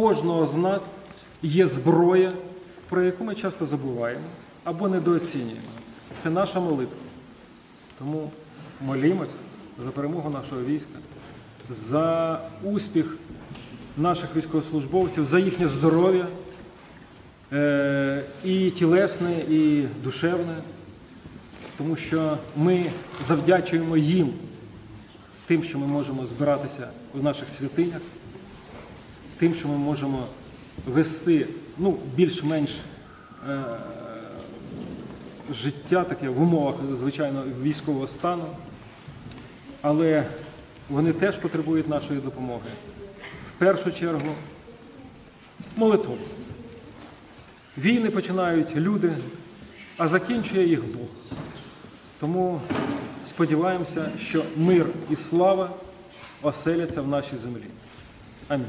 кожного з нас є зброя, про яку ми часто забуваємо або недооцінюємо. Це наша молитва. Тому молімось за перемогу нашого війська, за успіх наших військовослужбовців, за їхнє здоров'я е, і тілесне, і душевне, тому що ми завдячуємо їм тим, що ми можемо збиратися в наших святинях, тим, що ми можемо вести ну, більш-менш е, життя таке в умовах, звичайно, військового стану, але вони теж потребують нашої допомоги. В першу чергу молитву. Війни починають люди, а закінчує їх Бог. Тому сподіваємося, що мир і слава оселяться в нашій землі. 摁